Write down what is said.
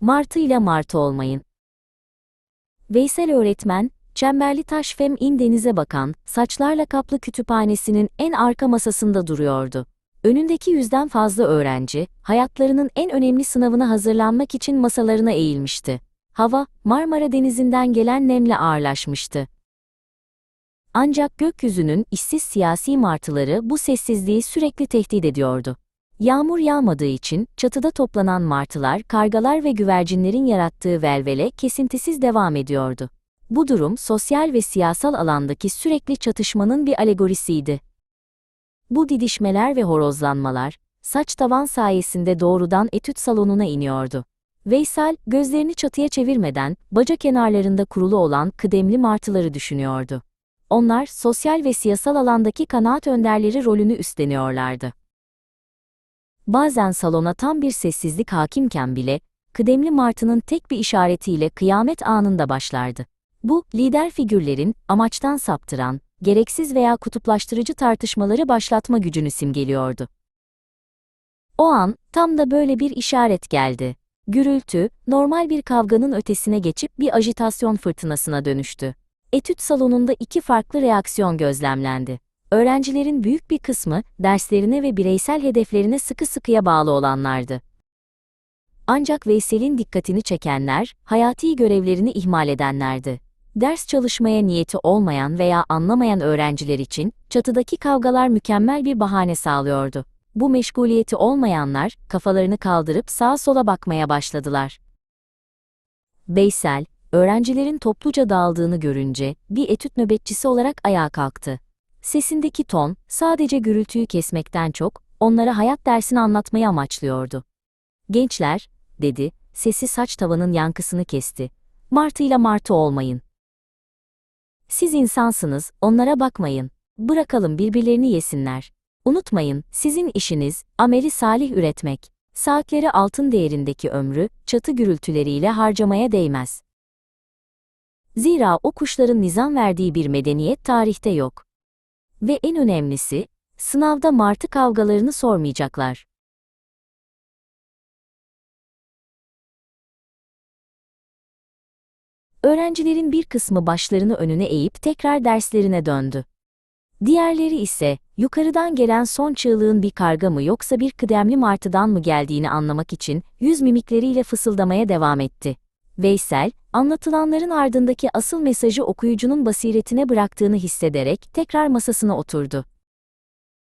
Martı ile martı olmayın. Veysel öğretmen, Çemberli Taş Fem in denize bakan, saçlarla kaplı kütüphanesinin en arka masasında duruyordu. Önündeki yüzden fazla öğrenci, hayatlarının en önemli sınavına hazırlanmak için masalarına eğilmişti. Hava, Marmara Denizi'nden gelen nemle ağırlaşmıştı. Ancak gökyüzünün işsiz siyasi martıları bu sessizliği sürekli tehdit ediyordu. Yağmur yağmadığı için çatıda toplanan martılar, kargalar ve güvercinlerin yarattığı velvele kesintisiz devam ediyordu. Bu durum sosyal ve siyasal alandaki sürekli çatışmanın bir alegorisiydi. Bu didişmeler ve horozlanmalar, saç tavan sayesinde doğrudan etüt salonuna iniyordu. Veysel, gözlerini çatıya çevirmeden, baca kenarlarında kurulu olan kıdemli martıları düşünüyordu. Onlar, sosyal ve siyasal alandaki kanaat önderleri rolünü üstleniyorlardı. Bazen salona tam bir sessizlik hakimken bile, kıdemli martının tek bir işaretiyle kıyamet anında başlardı. Bu, lider figürlerin, amaçtan saptıran, gereksiz veya kutuplaştırıcı tartışmaları başlatma gücünü simgeliyordu. O an, tam da böyle bir işaret geldi. Gürültü, normal bir kavganın ötesine geçip bir ajitasyon fırtınasına dönüştü. Etüt salonunda iki farklı reaksiyon gözlemlendi. Öğrencilerin büyük bir kısmı, derslerine ve bireysel hedeflerine sıkı sıkıya bağlı olanlardı. Ancak Veysel'in dikkatini çekenler, hayati görevlerini ihmal edenlerdi. Ders çalışmaya niyeti olmayan veya anlamayan öğrenciler için, çatıdaki kavgalar mükemmel bir bahane sağlıyordu. Bu meşguliyeti olmayanlar, kafalarını kaldırıp sağa sola bakmaya başladılar. Beysel, öğrencilerin topluca dağıldığını görünce, bir etüt nöbetçisi olarak ayağa kalktı. Sesindeki ton, sadece gürültüyü kesmekten çok, onlara hayat dersini anlatmayı amaçlıyordu. Gençler, dedi, sesi saç tavanın yankısını kesti. Martıyla martı olmayın. Siz insansınız, onlara bakmayın. Bırakalım birbirlerini yesinler. Unutmayın, sizin işiniz, ameli salih üretmek. Saatleri altın değerindeki ömrü, çatı gürültüleriyle harcamaya değmez. Zira o kuşların nizam verdiği bir medeniyet tarihte yok. Ve en önemlisi, sınavda martı kavgalarını sormayacaklar. Öğrencilerin bir kısmı başlarını önüne eğip tekrar derslerine döndü. Diğerleri ise, yukarıdan gelen son çığlığın bir karga mı yoksa bir kıdemli martıdan mı geldiğini anlamak için yüz mimikleriyle fısıldamaya devam etti. Veysel, anlatılanların ardındaki asıl mesajı okuyucunun basiretine bıraktığını hissederek tekrar masasına oturdu.